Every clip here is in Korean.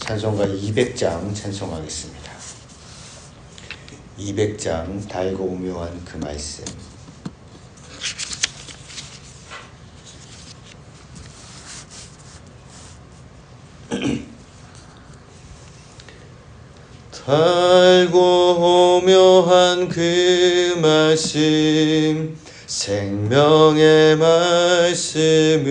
찬송가 200장 찬송하겠습니다. 200장 달고 오묘한 그 말씀. 달고 오묘한 그 말씀 생명의 말씀은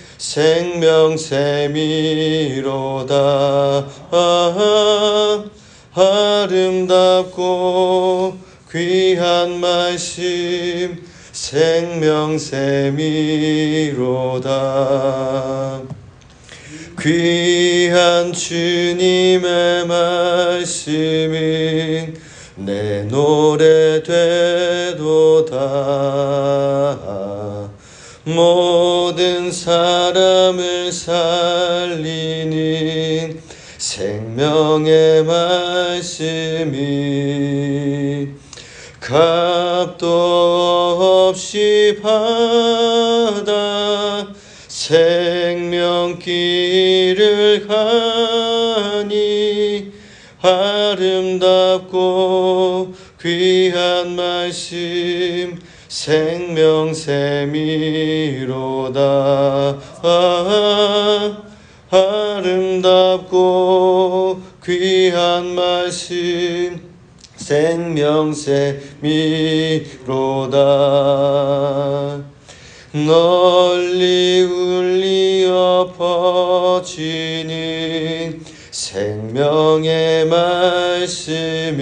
생명샘이로다. 아, 아름답고 귀한 말씀 생명샘이로다. 귀한 주님의 말씀은 내 노래 되도다 모든 사람을 살리는 생명의 말씀이 값도 없이 받아 생명길을 가니 아름답고 귀한 말씀 생명샘이로다. 아, 아름답고 귀한 말씀 생명샘이로다. 널리 울리어 퍼지는 생명의 말씀은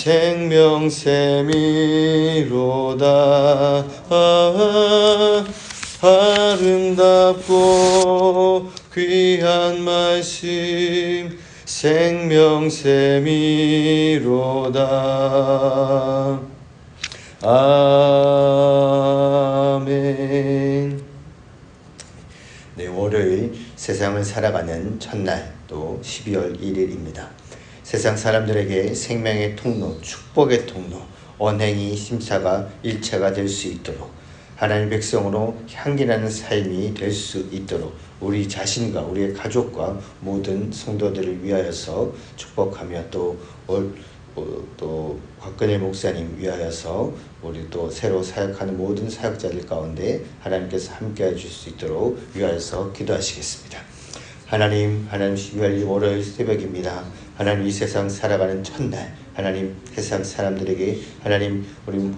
생명샘이로다. 아, 아름답고 귀한 말씀 생명샘이로다. 아멘. 네, 월요일 세상을 살아가는 첫날 또 12월 1일입니다. 세상 사람들에게 생명의 통로, 축복의 통로, 언행이 심사가 일체가 될 수 있도록 하나님 백성으로 향기나는 삶이 될 수 있도록 우리 자신과 우리의 가족과 모든 성도들을 위하여서 축복하며 또, 올, 또 곽근일 목사님 위하여서 우리 또 새로 사역하는 모든 사역자들 가운데 하나님께서 함께 해줄 수 있도록 위하여서 기도하시겠습니다. 하나님, 하나님 12월 월요일 새벽입니다. 하나님 이 세상 살아가는 첫날, 하나님 세상 사람들에게 하나님 우리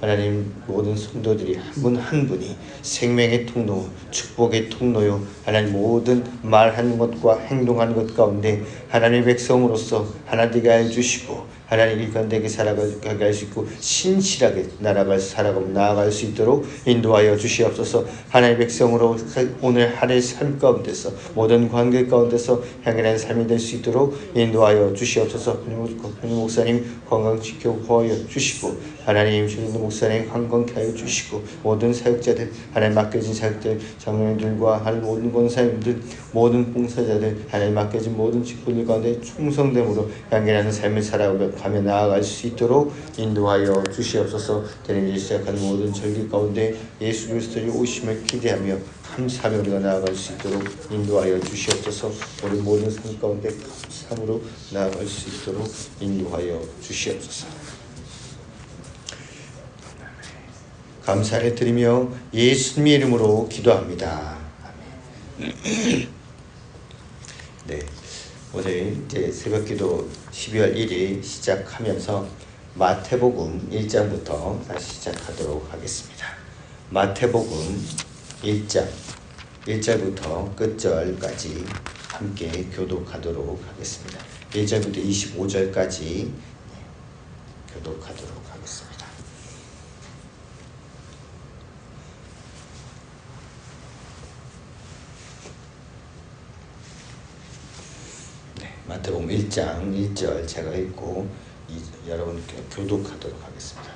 하나님 모든 성도들이 한분한 분이 생명의 통로, 축복의 통로요. 하나님 모든 말하는 것과 행동하는 것 가운데 하나님의 백성으로서 하나님께 해 주시고 하나님 일관되게 살아가게 할 수 있고 신실하게 날아갈 살아가 나아갈 수 있도록 인도하여 주시옵소서. 하나님의 백성으로 오늘 하루의 삶 가운데서 모든 관계 가운데서 향연한 삶이 될 수 있도록 인도하여 주시옵소서. 하나님 목사님 건강 지켜 보호하여 주시고 하나님 주님 목사님 건강케 하여 주시고 모든 사역자들 하나님 맡겨진 사역들 장로님들과 하나님 모든 권사님들 모든 봉사자들 하나님 맡겨진 모든 직분들 가운데 충성됨으로 향연하는 삶을 살아가며 나아갈 수 있도록 인도하여 주시옵소서. 되는 시작하는 모든 절기 가운데 예수 그리스도의 오심을 기대하며 감사하며 나아갈 수 있도록 인도하여 주시옵소서. 우리 모든 삶 가운데 감사함으로 나아갈 수 있도록 인도하여 주시옵소서. 감사를 드리며 예수님의 이름으로 기도합니다. 네. 오늘 이제 새벽기도 12월 1일 시작하면서 마태복음 1장부터 다시 시작하도록 하겠습니다. 마태복음 1장 1절부터 끝절까지 함께 교독하도록 하겠습니다. 1절부터 25절까지 교독하도록 하겠습니다. 네, 마태복음 1장 1절 제가 읽고 이, 여러분께 교독하도록 하겠습니다.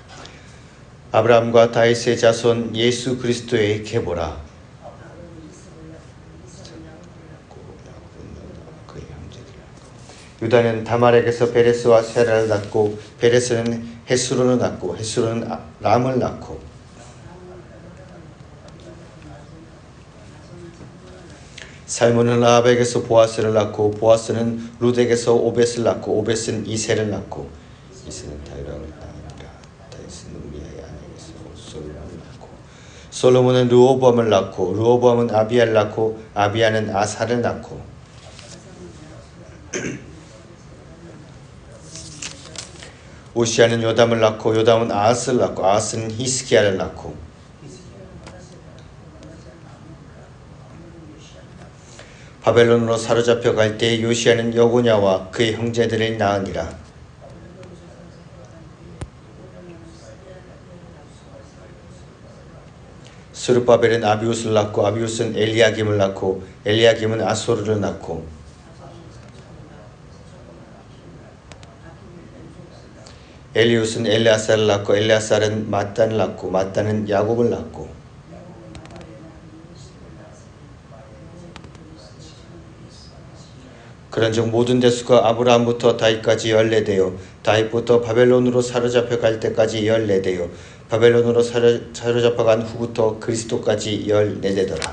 아브라함과 다윗의 자손 예수 그리스도의 계보라. 유다는 다말에게서 베레스와 세라를 낳고 베레스는 헤스로를 낳고 헤스로는 아- 람을 낳고 살몬은 라합에게서 보아스를 낳고 보아스는 루덱에서 오벳을 낳고 오벳은 이세를 낳고 이세는 다이라를 낳으니라 다윗은 우리아의 아내에게서 솔로몬을 낳고 솔로몬은 르호보암을 낳고 르호보암은 아비야를 낳고 아비야는 아사를 낳고 오시아는 요담을 낳고 요담은 아하스를 낳고 아하스는 히스기야를 낳고 바벨론으로 사로잡혀 갈때 요시아는 여고냐와 그의 형제들을 낳으니라. 스룹바벨은 아비우스를 낳고 아비우스는 엘리야김을 낳고 엘리야김은 아소르를 낳고 엘리우스는 엘레아살을 낳고 엘레아살은 마단을 낳고 마단은 야곱을 낳고 그런즉 모든 대수가 아브라함부터 다윗까지 열네되어 다윗부터 바벨론으로 사로잡혀 갈 때까지 열네되어 바벨론으로 사로, 사로잡혀 간 후부터 그리스도까지 열네되더라.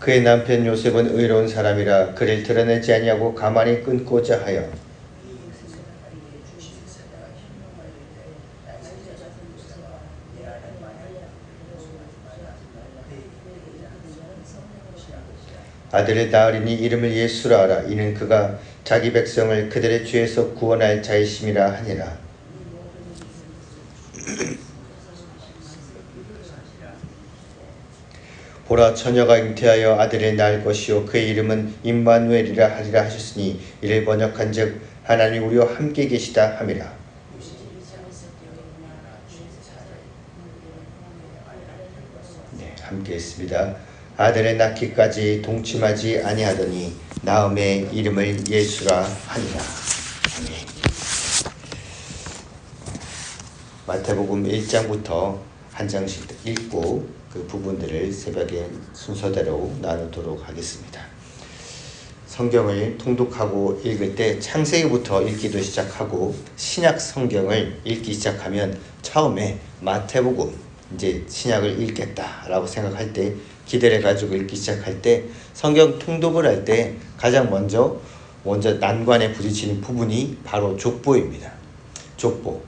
그의 남편 요셉은 의로운 사람이라 그를 드러내지 아니하고 가만히 끊고자 하여 아들을 낳으리니 이름을 예수라 하라. 이는 그가 자기 백성을 그들의 죄에서 구원할 자이심이라 하니라. 보라 처녀가 잉태하여 아들을 낳을 것이요. 그의 이름은 임마누엘이라 하리라 하셨으니 이를 번역한즉 하나님 우리와 함께 계시다 함이라. 네, 함께 했습니다. 아들을 낳기까지 동침하지 아니하더니 나음의 이름을 예수라 하니라. 아멘. 마태복음 1장부터 한 장씩 읽고 그 부분들을 새벽에 순서대로 나누도록 하겠습니다. 성경을 통독하고 읽을 때 창세기부터 읽기도 시작하고 신약 성경을 읽기 시작하면 처음에 마태복음 이제 신약을 읽겠다라고 생각할 때 기대를 가지고 읽기 시작할 때 성경 통독을 할 때 가장 먼저 먼저 난관에 부딪히는 부분이 바로 족보입니다. 족보.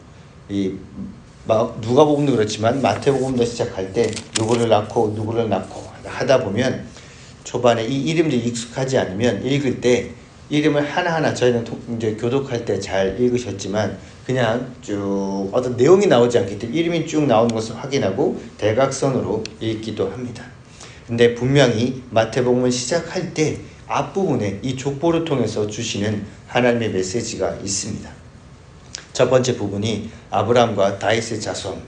이 마- 누가복음도 그렇지만 마태복음도 시작할 때 누구를 낳고 누구를 낳고 하다 보면 초반에 이 이름들이 익숙하지 않으면 읽을 때 이름을 하나하나 저희는 통- 이제 교독할 때 잘 읽으셨지만 그냥 쭉 어떤 내용이 나오지 않기 때문에 이름이 쭉 나오는 것을 확인하고 대각선으로 읽기도 합니다. 근데 분명히 마태복음을 시작할 때 앞부분에 이 족보를 통해서 주시는 하나님의 메시지가 있습니다. 첫 번째 부분이 아브라함과 다윗의 자손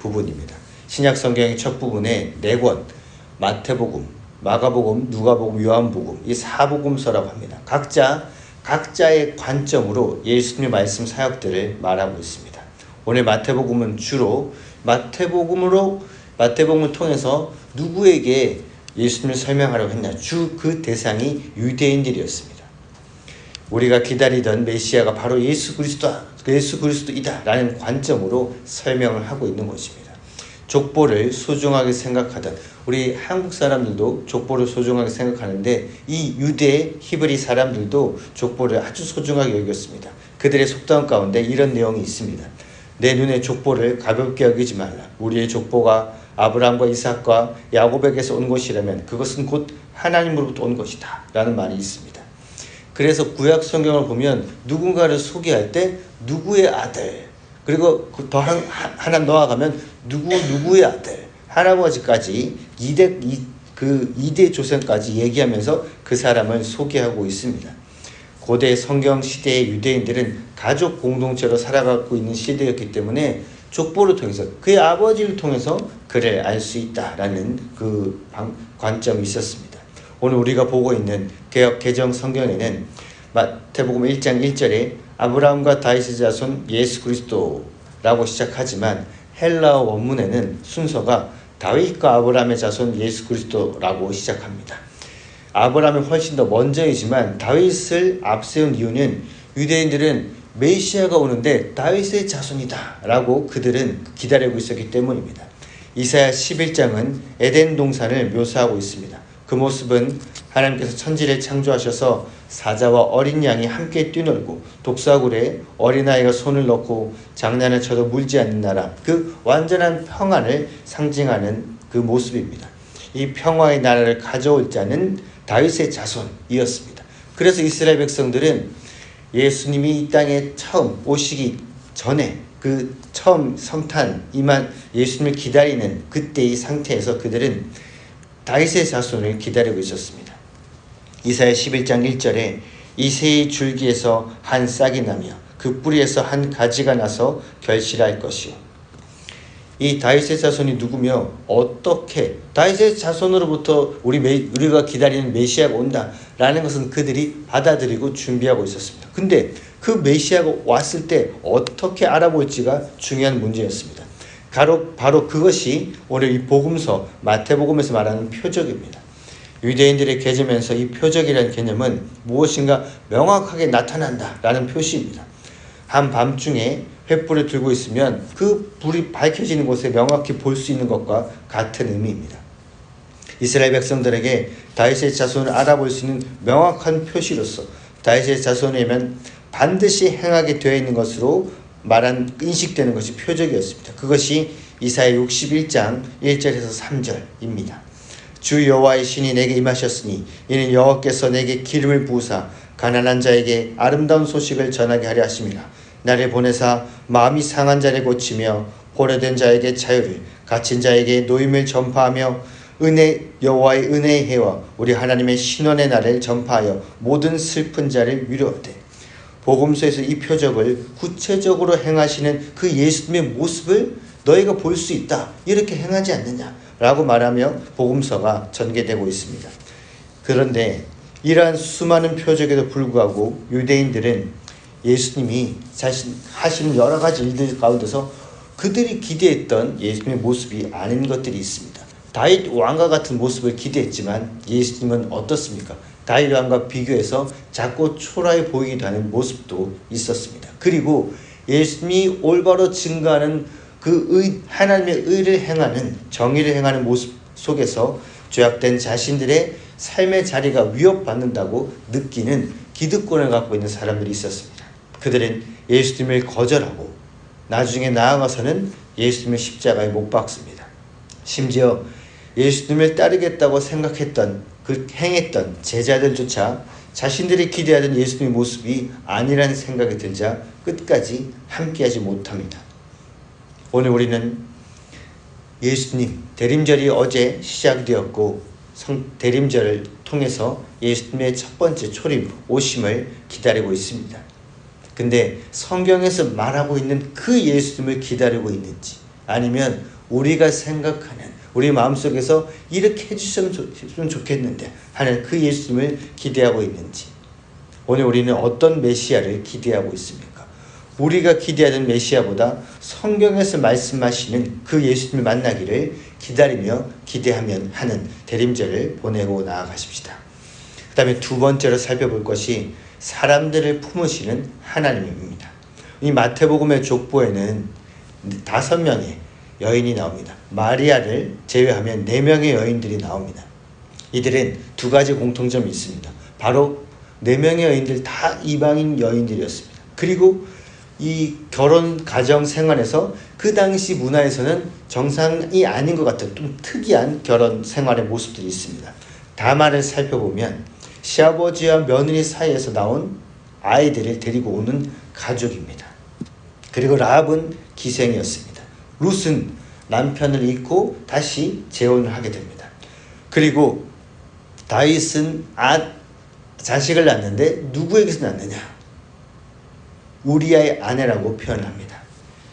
부분입니다. 신약 성경의 첫 부분에 네 권, 마태복음, 마가복음, 누가복음, 요한복음 이 사복음서라고 합니다. 각자 각자의 관점으로 예수님의 말씀 사역들을 말하고 있습니다. 오늘 마태복음은 주로 마태복음으로 마태복음을 통해서 누구에게 예수님을 설명하려고 했냐? 주 그 대상이 유대인들이었습니다. 우리가 기다리던 메시아가 바로 예수 그리스도다. 예수 그리스도이다라는 관점으로 설명을 하고 있는 것입니다. 족보를 소중하게 생각하던 우리 한국 사람들도 족보를 소중하게 생각하는데 이 유대 히브리 사람들도 족보를 아주 소중하게 여겼습니다. 그들의 속담 가운데 이런 내용이 있습니다. 내 눈의 족보를 가볍게 여기지 말라. 우리의 족보가 아브라함과 이삭과 야곱에게서 온 것이라면 그것은 곧 하나님으로부터 온 것이다. 라는 말이 있습니다. 그래서 구약 성경을 보면 누군가를 소개할 때 누구의 아들 그리고 그더 하나 넣어가면 누구 누구의 아들 할아버지까지 이대 이, 그 이대 조선까지 얘기하면서 그 사람을 소개하고 있습니다. 고대 성경 시대의 유대인들은 가족 공동체로 살아가고 있는 시대였기 때문에 족보를 통해서 그의 아버지를 통해서 그를 알 수 있다라는 그 방- 관점이 있었습니다. 오늘 우리가 보고 있는 개혁 개정 성경에는 마태복음 1장 1절에 아브라함과 다윗의 자손 예수 그리스도라고 시작하지만 헬라어 원문에는 순서가 다윗과 아브라함의 자손 예수 그리스도라고 시작합니다. 아브라함이 훨씬 더 먼저이지만 다윗을 앞세운 이유는 유대인들은 메시아가 오는데 다윗의 자손이다라고 그들은 기다리고 있었기 때문입니다. 이사야 11장은 에덴 동산을 묘사하고 있습니다. 그 모습은 하나님께서 천지를 창조하셔서 사자와 어린 양이 함께 뛰놀고 독사굴에 어린아이가 손을 넣고 장난을 쳐도 물지 않는 나라 그 완전한 평안을 상징하는 그 모습입니다. 이 평화의 나라를 가져올 자는 다윗의 자손이었습니다. 그래서 이스라엘 백성들은 예수님이 이 땅에 처음 오시기 전에 그 처음 성탄 이만 예수님을 기다리는 그때의 상태에서 그들은 다윗의 자손을 기다리고 있었습니다. 이사야 11장 1절에 이 새의 줄기에서 한 싹이 나며 그 뿌리에서 한 가지가 나서 결실할 것이요. 이 다윗의 자손이 누구며 어떻게 다윗의 자손으로부터 우리 메, 우리가 기다리는 메시아가 온다라는 것은 그들이 받아들이고 준비하고 있었습니다. 근데 그 메시아가 왔을 때 어떻게 알아볼지가 중요한 문제였습니다. 바로, 바로 그것이 오늘 이 복음서 마태복음에서 말하는 표적입니다. 유대인들의 개념에서 이 표적이라는 개념은 무엇인가 명확하게 나타난다라는 표시입니다. 한 밤중에 횃불을 들고 있으면 그 불이 밝혀지는 곳에 명확히 볼 수 있는 것과 같은 의미입니다. 이스라엘 백성들에게 다윗의 자손을 알아볼 수 있는 명확한 표시로서 다윗의 자손이면 반드시 행하게 되어 있는 것으로 말한 인식되는 것이 표적이었습니다. 그것이 이사야 61장 1절에서 3절입니다. 주 여호와의 신이 내게 임하셨으니 이는 여호와께서 내게 기름을 부으사 가난한 자에게 아름다운 소식을 전하게 하려 하심이라 나를 보내사 마음이 상한 자를 고치며 보려된 자에게 자유를 갇힌 자에게 노임을 전파하며 은혜 여호와의 은혜의 해와 우리 하나님의 신원의 날을 전파하여 모든 슬픈 자를 위로하되 복음서에서 이 표적을 구체적으로 행하시는 그 예수님의 모습을 너희가 볼 수 있다. 이렇게 행하지 않느냐 라고 말하며 복음서가 전개되고 있습니다. 그런데 이러한 수많은 표적에도 불구하고 유대인들은 예수님이 자신 하시는 여러 가지 일들 가운데서 그들이 기대했던 예수님의 모습이 아닌 것들이 있습니다. 다윗 왕과 같은 모습을 기대했지만 예수님은 어떻습니까? 다윗 왕과 비교해서 작고 초라해 보이기도 하는 모습도 있었습니다. 그리고 예수님이 올바로 증거하는 그 의, 하나님의 의를 행하는 정의를 행하는 모습 속에서 죄악된 자신들의 삶의 자리가 위협받는다고 느끼는 기득권을 갖고 있는 사람들이 있었습니다. 그들은 예수님을 거절하고 나중에 나아가서는 예수님을 십자가에 못 박습니다. 심지어 예수님을 따르겠다고 생각했던 그 행했던 제자들조차 자신들이 기대하던 예수님의 모습이 아니라는 생각이 들자 끝까지 함께하지 못합니다. 오늘 우리는 예수님 대림절이 어제 시작되었고 성 대림절을 통해서 예수님의 첫 번째 초림 오심을 기다리고 있습니다. 근데 성경에서 말하고 있는 그 예수님을 기다리고 있는지 아니면 우리가 생각하는 우리 마음속에서 이렇게 해주셨으면 좋겠는데 하는 그 예수님을 기대하고 있는지 오늘 우리는 어떤 메시아를 기대하고 있습니까? 우리가 기대하는 메시아보다 성경에서 말씀하시는 그 예수님을 만나기를 기다리며 기대하면 하는 대림절을 보내고 나아가십시다. 그 다음에 두 번째로 살펴볼 것이 사람들을 품으시는 하나님입니다. 이 마태복음의 족보에는 다섯 명의 여인이 나옵니다. 마리아를 제외하면 네 명의 여인들이 나옵니다. 이들은 두 가지 공통점이 있습니다. 바로 네 명의 여인들 다 이방인 여인들이었습니다. 그리고 이 결혼 가정 생활에서 그 당시 문화에서는 정상이 아닌 것 같은 좀 특이한 결혼 생활의 모습들이 있습니다. 다만을 살펴보면 시아버지와 며느리 사이에서 나온 아이들을 데리고 오는 가족입니다. 그리고 라합은 기생이었습니다. 룻은 남편을 잃고 다시 재혼을 하게 됩니다. 그리고 다윗은 아, 자식을 낳는데 누구에게서 낳느냐? 우리아의 아내라고 표현합니다.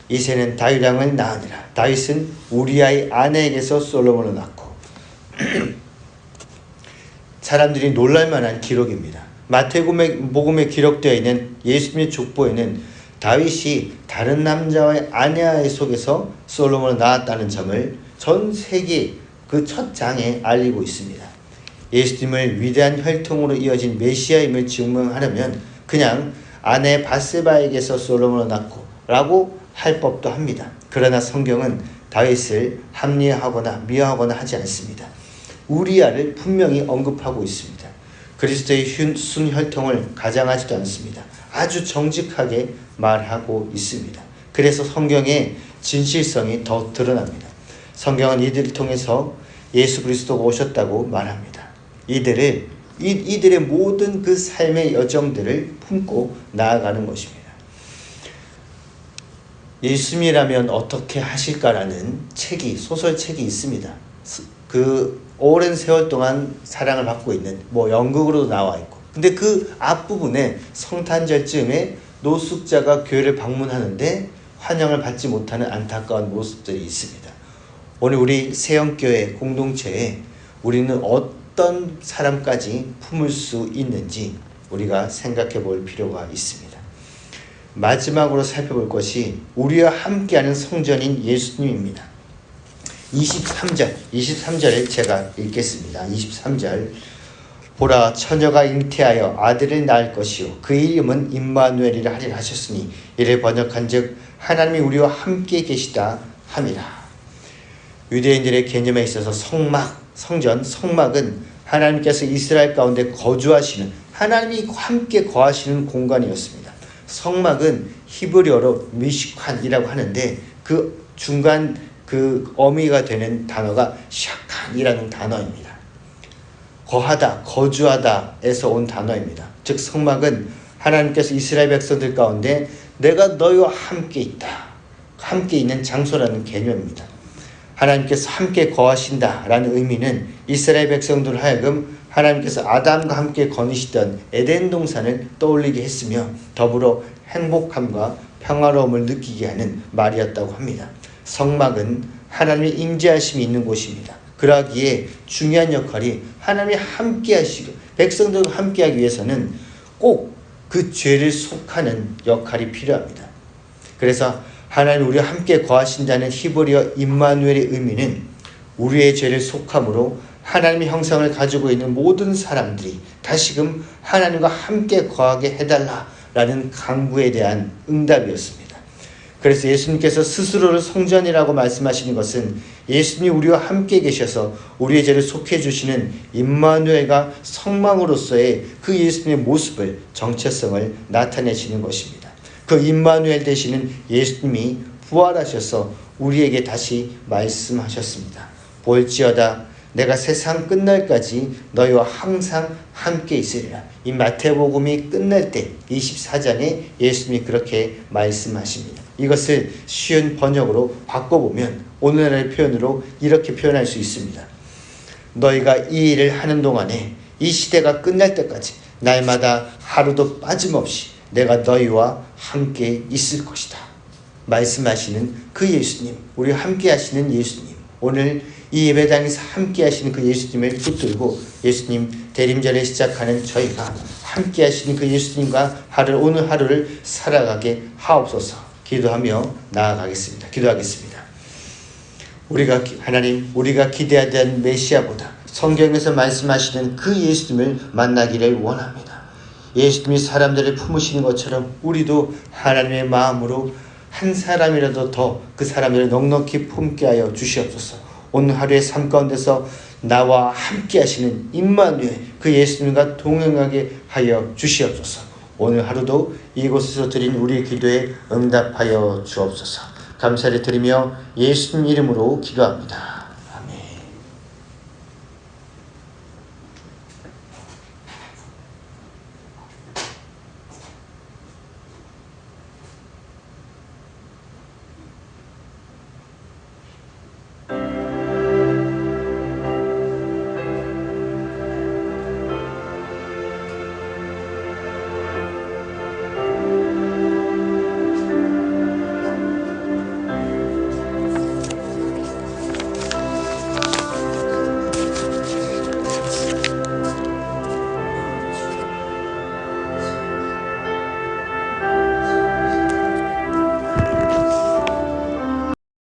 이세는 다윗 왕을 낳으니라. 다윗은 우리아의 아내에게서 솔로몬을 낳고 사람들이 놀랄만한 기록입니다. 마태복음에 기록되어 있는 예수님의 족보에는 다윗이 다른 남자와의 아내아의 속에서 솔로몬을 낳았다는 점을 전 세계 그 첫 장에 알리고 있습니다. 예수님을 위대한 혈통으로 이어진 메시아임을 증명하려면 그냥 아내 바세바에게서 솔로몬을 낳고 라고 할 법도 합니다. 그러나 성경은 다윗을 합리화하거나 미화하거나 하지 않습니다. 우리아를 분명히 언급하고 있습니다. 그리스도의 순혈통을 가장하지도 않습니다. 아주 정직하게 말하고 있습니다. 그래서 성경의 진실성이 더 드러납니다. 성경은 이들을 통해서 예수 그리스도가 오셨다고 말합니다. 이들을 이, 이들의 모든 그 삶의 여정들을 품고 나아가는 것입니다. 예수님이라면 어떻게 하실까라는 책이 소설책이 있습니다. 그 오랜 세월 동안 사랑을 받고 있는 뭐 연극으로도 나와 있고 근데 그 앞부분에 성탄절쯤에 노숙자가 교회를 방문하는데 환영을 받지 못하는 안타까운 모습들이 있습니다. 오늘 우리 세영교회 공동체에 우리는 어 떤 사람까지 품을 수 있는지 우리가 생각해 볼 필요가 있습니다. 마지막으로 살펴볼 것이 우리와 함께하는 성전인 예수님입니다. 23절, 23절을 제가 읽겠습니다. 23절. 보라 처녀가 잉태하여 아들을 낳을 것이요 그 이름은 임마누엘이라 하리라 하셨으니 이를 번역한즉 하나님이 우리와 함께 계시다 함이라. 유대인들의 개념에 있어서 성막, 성전, 성막은 하나님께서 이스라엘 가운데 거주하시는 하나님이 함께 거하시는 공간이었습니다. 성막은 히브리어로 미시칸이라고 하는데 그 중간 그 어미가 되는 단어가 샤칸이라는 단어입니다. 거하다, 거주하다에서 온 단어입니다. 즉 성막은 하나님께서 이스라엘 백성들 가운데 내가 너희와 함께 있다. 함께 있는 장소라는 개념입니다. 하나님께서 함께 거하신다라는 의미는 이스라엘 백성들 하여금 하나님께서 아담과 함께 거니시던 에덴 동산을 떠올리게 했으며 더불어 행복함과 평화로움을 느끼게 하는 말이었다고 합니다. 성막은 하나님의 임재하심이 있는 곳입니다. 그러기에 중요한 역할이 하나님이 함께 하시고 백성들과 함께 하기 위해서는 꼭 그 죄를 속하는 역할이 필요합니다. 그래서 하나님 우리와 함께 거하신다는 히브리어 임마누엘의 의미는 우리의 죄를 속함으로 하나님의 형상을 가지고 있는 모든 사람들이 다시금 하나님과 함께 거하게 해달라라는 강구에 대한 응답이었습니다. 그래서 예수님께서 스스로를 성전이라고 말씀하시는 것은 예수님이 우리와 함께 계셔서 우리의 죄를 속해 주시는 임마누엘과 성망으로서의 그 예수님의 모습을 정체성을 나타내시는 것입니다. 그 임마누엘 되시는 예수님이 부활하셔서 우리에게 다시 말씀하셨습니다. 올지어다 내가 세상 끝날까지 너희와 항상 함께 있으리라. 이 마태복음이 끝날 때 24장에 예수님이 그렇게 말씀하십니다. 이것을 쉬운 번역으로 바꿔보면 오늘날의 표현으로 이렇게 표현할 수 있습니다. 너희가 이 일을 하는 동안에 이 시대가 끝날 때까지 날마다 하루도 빠짐없이 내가 너희와 함께 있을 것이다. 말씀하시는 그 예수님, 우리 함께 하시는 예수님. 오늘 이 예배당에서 함께 하시는 그 예수님을 붙들고 예수님 대림절에 시작하는 저희가 함께 하시는 그 예수님과 하루 오늘 하루를 살아가게 하옵소서. 기도하며 나아가겠습니다. 기도하겠습니다. 우리가 기- 하나님 우리가 기대하던 메시아보다 성경에서 말씀하시는 그 예수님을 만나기를 원합니다. 예수님이 사람들을 품으시는 것처럼 우리도 하나님의 마음으로 한 사람이라도 더 그 사람들을 넉넉히 품게 하여 주시옵소서. 오늘 하루의 삶 가운데서 나와 함께 하시는 임마누엘 그 예수님과 동행하게 하여 주시옵소서. 오늘 하루도 이곳에서 드린 우리 기도에 응답하여 주옵소서. 감사를 드리며 예수님 이름으로 기도합니다.